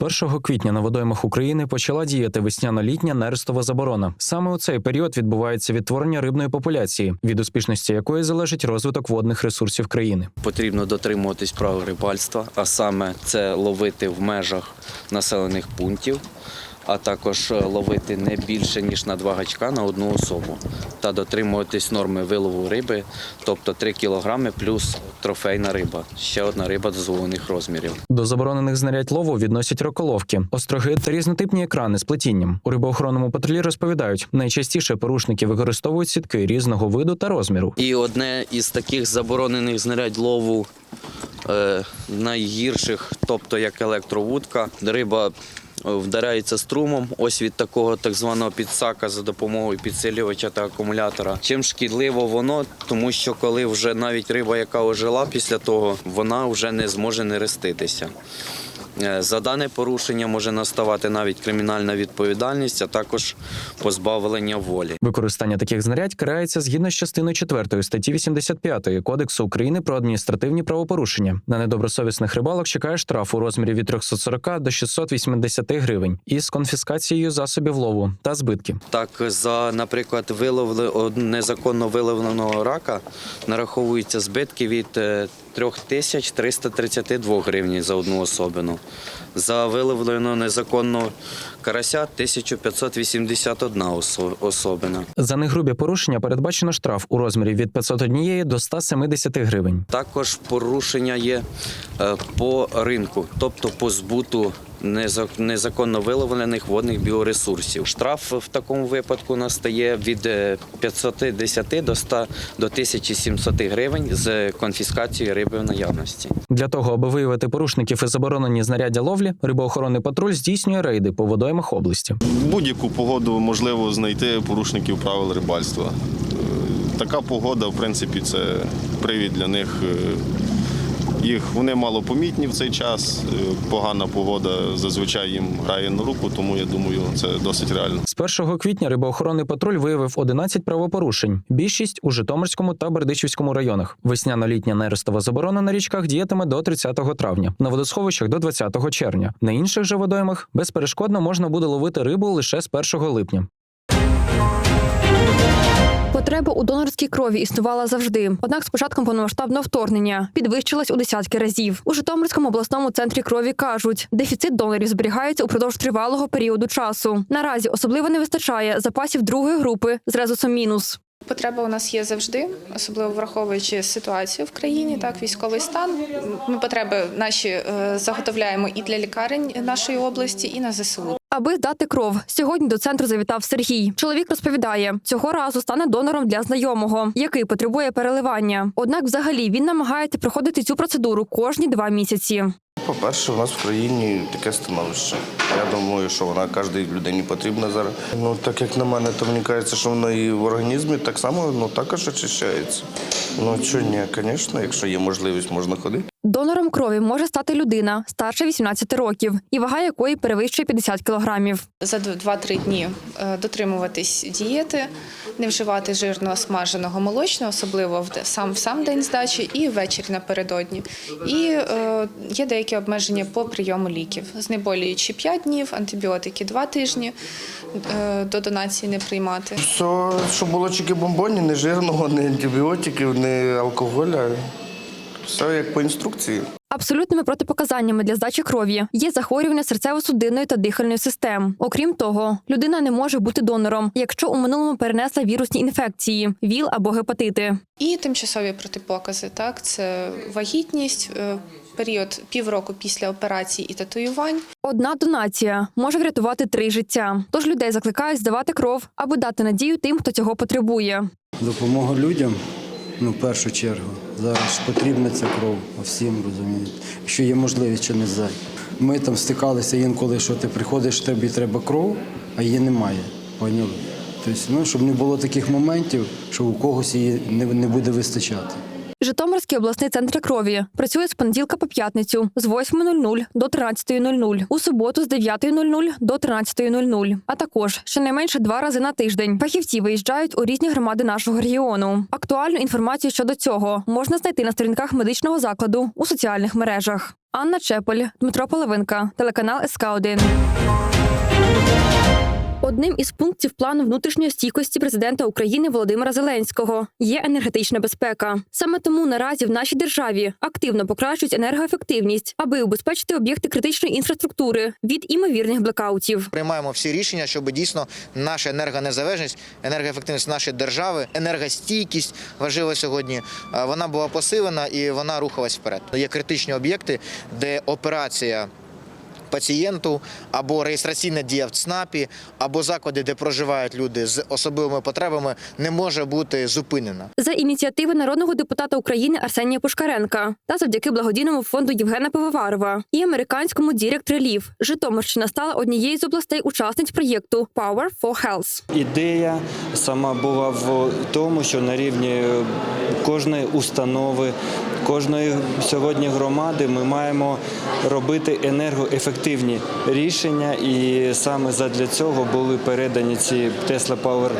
З 1 квітня на водоймах України почала діяти весняно-літня нерестова заборона. Саме у цей період відбувається відтворення рибної популяції, від успішності якої залежить розвиток водних ресурсів країни. Потрібно дотримуватись правил рибальства, а саме це ловити в межах населених пунктів, а також е, ловити не більше ніж на два гачка на одну особу та дотримуватись норми вилову риби, тобто 3 кілограми плюс трофейна риба, ще одна риба дозволених розмірів. До заборонених знарядь лову відносять роколовки, остроги та різнотипні екрани з плетінням. У рибоохоронному патрулі розповідають, найчастіше порушники використовують сітки різного виду та розміру. І одне із таких заборонених знарядь лову е, найгірших, тобто як електровудка, риба вдаряється струмом, ось від такого так званого підсака за допомогою підсилювача та акумулятора. Чим шкідливо воно, тому що коли вже навіть риба, яка ожила після того, вона вже не зможе нереститися. Е, За дане порушення може наставати навіть кримінальна відповідальність, а також позбавлення волі. Використання таких знарядь карається згідно з частиною 4 статті 85 Кодексу України про адміністративні правопорушення. На недобросовісних рибалок чекає штраф у розмірі від 340 до 680 гривень із конфіскацією засобів лову та збитків. Так, за, наприклад, виловли незаконно виловленого рака нараховуються збитки від е, 3332 гривні за одну особину. За виловлену незаконну карася 1581 особина. За негрубі порушення передбачено штраф у розмірі від 501 до 170 гривень. Також порушення є е, по ринку, тобто по збуту незаконно виловлених водних біоресурсів. Штраф в такому випадку настає від е, 510 до 100 до 1700 гривень з конфіскацією риби в наявності. Для того, аби виявити порушників і заборонені знаряддя ловлі, рибоохоронний патруль здійснює рейди по водоймах області. Будь-яку погоду можливо знайти порушників правил рибальства. Е, Така погода, в принципі, це привід для них. Їх вони малопомітні в цей час. Е, Погана погода зазвичай їм грає на руку, тому я думаю, це досить реально. З 1 квітня рибоохоронний патруль виявив 11 правопорушень. Більшість у Житомирському та Бердичівському районах. Весняно-літня нерестова заборона на річках діятиме до 30 травня, на водосховищах до 20 червня. На інших же водоймах безперешкодно можна буде ловити рибу лише з 1 липня. Потреба у донорській крові існувала завжди. Однак з початком повномасштабного вторгнення підвищилась у десятки разів. У Житомирському обласному центрі крові кажуть, дефіцит донорів зберігається упродовж тривалого періоду часу. Наразі особливо не вистачає запасів другої групи з резусом мінус. Потреба у нас є завжди, особливо враховуючи ситуацію в країні, так військовий стан. Ми потреби наші е, заготовляємо і для лікарень нашої області, і на ЗСУ. Аби здати кров, сьогодні до центру завітав Сергій. Чоловік розповідає, цього разу стане донором для знайомого, який потребує переливання. Однак, взагалі, він намагається проходити цю процедуру кожні два місяці. По-перше, у нас в країні таке становище. Я думаю, що вона кожній людині потрібна зараз. Ну, так як на мене, то мені кажеться, що вона і в організмі так само ну, також очищається. Ну чого ні, звісно, якщо є можливість, можна ходити. Донором крові може стати людина старше 18 років і вага якої перевищує 50 кілограмів. За 2-3 дні е, дотримуватись дієти, не вживати жирного смаженого молочного, особливо в сам в сам день здачі і ввечері напередодні. І е, є деякі обмеження по прийому ліків. Знеболюючі 5 днів, антибіотики 2 тижні е, до донації не приймати. Все, що було тільки бомбоні, не жирного, не антибіотиків, не алкоголя. Все як по інструкції. Абсолютними протипоказаннями для здачі крові є захворювання серцево-судинної та дихальної систем. Окрім того, людина не може бути донором, якщо у минулому перенесла вірусні інфекції, ВІЛ або гепатити. І тимчасові протипокази, так це вагітність, е, період півроку після операції і татуювань. Одна донація може врятувати три життя. Тож людей закликають здавати кров, аби дати надію тим, хто цього потребує. Допомога людям, ну, в першу чергу. Зараз потрібна ця кров, всім розуміють, що є можливість, що не зай. Ми там стикалися інколи, що ти приходиш, тобі треба кров, а її немає. Поняли? Тобто, ну, щоб не було таких моментів, що у когось її не буде вистачати. Житомирський обласний центр крові працює з понеділка по п'ятницю з 8.00 до 13.00, у суботу з 9.00 до 13.00, а також щонайменше два рази на тиждень. Фахівці виїжджають у різні громади нашого регіону. Актуальну інформацію щодо цього можна знайти на сторінках медичного закладу у соціальних мережах. Анна Чеполь, Дмитро Половинка, телеканал СК 1 Одним із пунктів плану внутрішньої стійкості президента України Володимира Зеленського є енергетична безпека. Саме тому наразі в нашій державі активно покращують енергоефективність, аби убезпечити об'єкти критичної інфраструктури від імовірних блекаутів. Приймаємо всі рішення, щоб дійсно наша енергонезалежність, енергоефективність нашої держави, енергостійкість важлива сьогодні. е, Вона була посилена і вона рухалась вперед. Є критичні об'єкти, де операція. Пацієнту або реєстраційна дія в ЦНАПі, або заклади, де проживають люди з особливими потребами, не може бути зупинена. За ініціативи народного депутата України Арсенія Пушкаренка та завдяки благодійному фонду Євгена Пивоварова і американському Direct Relief Житомирщина стала однією з областей учасниць проєкту Power for Health. Ідея сама була в тому, що на рівні кожної установи, кожної сьогодні громади ми маємо робити енергоефективні рішення, і саме задля цього були передані ці Tesla Power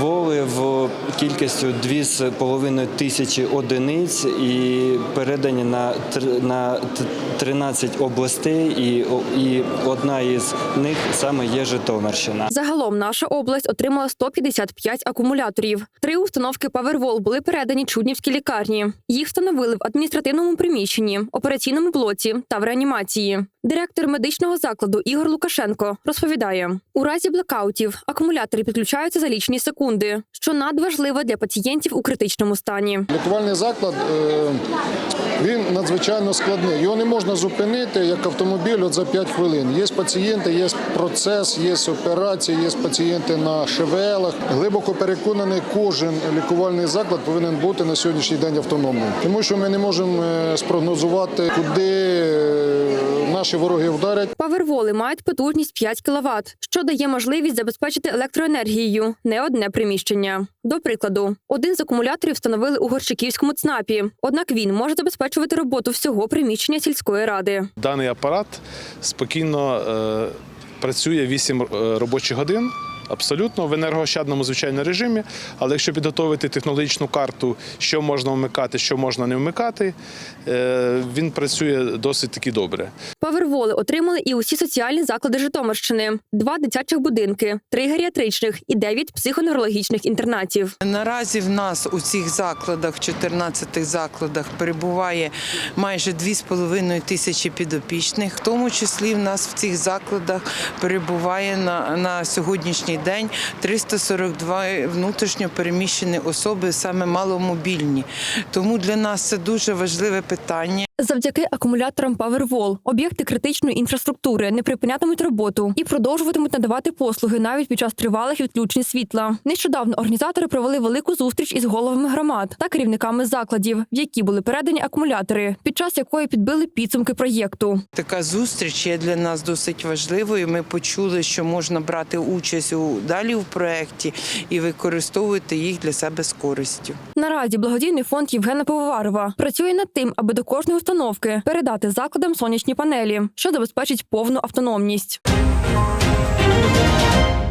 Воли в кількістю 2,5 тисячі одиниць і передані на, на т- 13 областей, і, і одна із них саме є Житомирщина. Загалом наша область отримала 155 акумуляторів. Три установки Powerwall були передані Чуднівській лікарні. Їх встановили в адміністративному приміщенні, операційному блоці та в реанімації. Директор медичного закладу Ігор Лукашенко розповідає: у разі блекаутів акумулятори підключаються за лічні секунди, що надважливо для пацієнтів у критичному стані. Лікувальний заклад е, він надзвичайно складний. Його не можна зупинити як автомобіль от за 5 хвилин. Є пацієнти, є процес, є операції, є пацієнти на ШВЛах. Глибоко переконаний, кожен лікувальний заклад повинен бути на сьогоднішній день автономним, тому що ми не можемо е, спрогнозувати, куди е, наші вороги вдарять. Паверволи мають потужність 5 кВт, що дає можливість забезпечити електроенергією не одне приміщення. До прикладу, один з акумуляторів встановили у Горщиківському ЦНАПі, однак він може забезпечувати роботу всього приміщення сільської ради. Даний апарат спокійно е, працює 8 е, робочих годин. Абсолютно в енергоощадному звичайно режимі, але якщо підготовити технологічну карту, що можна вмикати, що можна не вмикати, е, він працює досить таки добре. Паверволи отримали і усі соціальні заклади Житомирщини: два дитячих будинки, три геріатричних і дев'ять психоневрологічних інтернатів. Наразі в нас у цих закладах, в 14 закладах, перебуває майже 2,5 тисячі підопічних. В тому числі в нас в цих закладах перебуває на, на сьогоднішній день 342 внутрішньо переміщені особи, саме маломобільні. Тому для нас це дуже важливе питання. Завдяки акумуляторам Powerwall об'єкти критичної інфраструктури не припинятимуть роботу і продовжуватимуть надавати послуги навіть під час тривалих відключень світла. Нещодавно організатори провели велику зустріч із головами громад та керівниками закладів, в які були передані акумулятори, під час якої підбили підсумки проєкту. Така зустріч є для нас досить важливою. Ми почули, що можна брати участь у далі в проєкті і використовувати їх для себе з користю. Наразі благодійний фонд Євгена Пивоварова працює над тим, аби до кожної установки передати закладам сонячні панелі, що забезпечить повну автономність.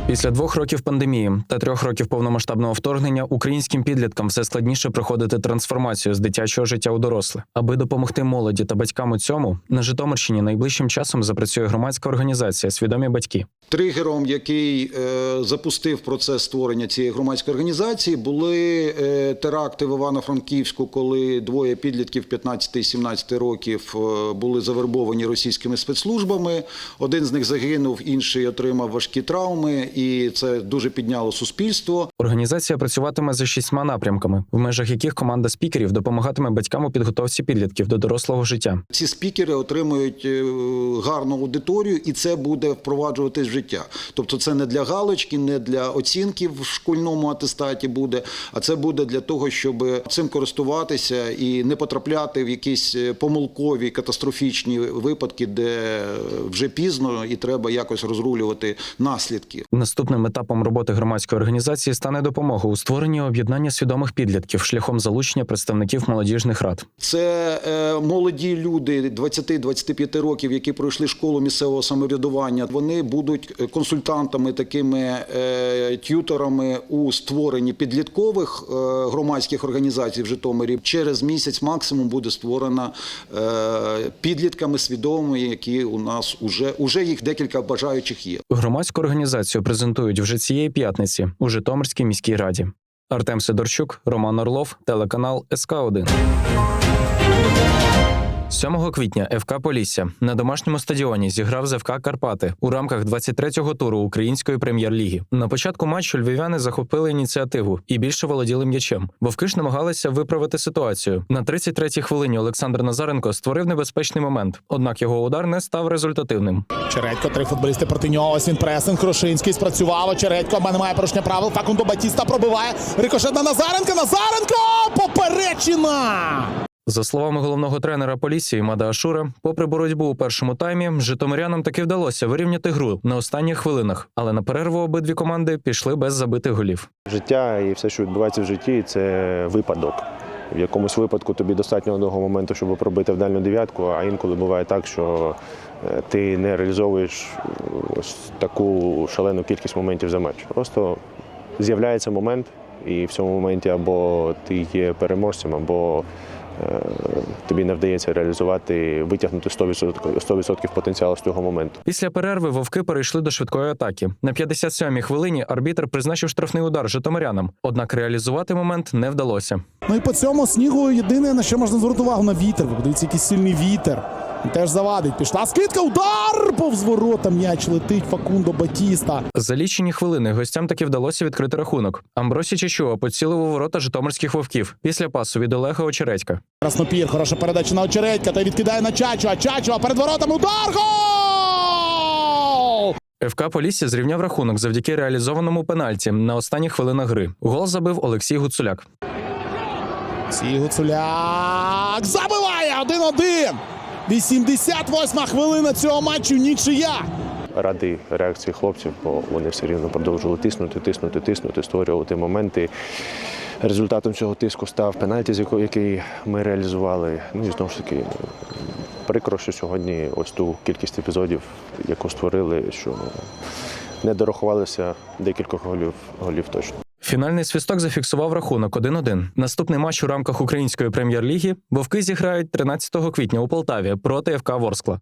Після двох років пандемії та трьох років повномасштабного вторгнення українським підліткам все складніше проходити трансформацію з дитячого життя у доросле. Аби допомогти молоді та батькам у цьому, на Житомирщині найближчим часом запрацює громадська організація Свідомі батьки. Тригером, який е, запустив процес створення цієї громадської організації, були е, теракти в Івано-Франківську, коли двоє підлітків 15 і 17 років е, були завербовані російськими спецслужбами. Один з них загинув, інший отримав важкі травми, і це дуже підняло суспільство. Організація працюватиме за шістьма напрямками, в межах яких команда спікерів допомагатиме батькам у підготовці підлітків до дорослого життя. Ці спікери отримують е, гарну аудиторію, і це буде впроваджуватись життя. Тобто, це не для галочки, не для оцінки в шкільному атестаті буде, а це буде для того, щоб цим користуватися і не потрапляти в якісь е, помилкові катастрофічні випадки, де вже пізно і треба якось розрулювати наслідки. Наступним етапом роботи громадської організації стане допомога у створенні об'єднання свідомих підлітків шляхом залучення представників молодіжних рад. Це е, молоді люди 20-25 років, які пройшли школу місцевого самоврядування. Вони будуть е, консультантами, такими е, т'юторами у створенні підліткових е, громадських організацій в Житомирі. Через місяць максимум буде створена е, підлітками свідомими, які у нас уже, уже їх декілька бажаючих є. Громадську організацію презентують вже цієї п'ятниці у Житомирській міській раді. Артем Сидорчук, Роман Орлов, телеканал СК 1 7 квітня ФК Полісся на домашньому стадіоні зіграв з ФК Карпати у рамках 23-го туру української прем'єр-ліги. На початку матчу львів'яни захопили ініціативу і більше володіли м'ячем. Вовки ж намагалися виправити ситуацію. На 33-й хвилині Олександр Назаренко створив небезпечний момент, однак його удар не став результативним. Чередько, три футболісти проти нього. Ось він пресинг. Крошинський спрацював. Чередько, мене немає порушення правил. Факундо Батіста пробиває. Рикошет на Назаренка. Назаренко! Поперечина! За словами головного тренера Полісії Мада Ашура, попри боротьбу у першому таймі, житомирянам таки вдалося вирівняти гру на останніх хвилинах, але на перерву обидві команди пішли без забитих голів. Життя і все, що відбувається в житті, це випадок. В якомусь випадку тобі достатньо одного моменту, щоб пробити в дальню дев'ятку, а інколи буває так, що е, ти не реалізовуєш ось таку шалену кількість моментів за матч. Просто з'являється момент, і в цьому моменті або ти є переможцем, або тобі не вдається реалізувати, витягнути 100%, 100% потенціалу з цього моменту. Після перерви вовки перейшли до швидкої атаки. На 57-й хвилині арбітр призначив штрафний удар житомирянам, однак реалізувати момент не вдалося. Ну і по цьому снігу єдине, на що можна звернути увагу на вітер. Ви подивіться, який сильний вітер. Теж завадить. Пішла скидка, удар! Повз ворота м'яч летить Факундо Батіста. За лічені хвилини гостям таки вдалося відкрити рахунок. Амбросі Чечуа поцілив у ворота житомирських вовків після пасу від Олега Очередька. Краснопір, хороша передача на очередька. Той відкидає на Чачуа. Чачуа перед воротами. Удар! Гол! ФК Полісся зрівняв рахунок завдяки реалізованому пенальті на останніх хвилинах гри. Гол забив Олексій Гуцуляк. Сій Гуцуляк забиває 1-1. 88 хвилина цього матчу. Нічия. Радий реакції хлопців, бо вони все рівно продовжували тиснути, тиснути, тиснути, створювати моменти. Результатом цього тиску став пенальті, який ми реалізували. Ну і знову ж таки, прикро, що сьогодні ось ту кількість епізодів, яку створили, що не дорахувалися декількох голів, голів точно. Фінальний свисток зафіксував рахунок 1-1. Наступний матч у рамках української прем'єр-ліги вовки зіграють 13 квітня у Полтаві проти ФК Ворскла.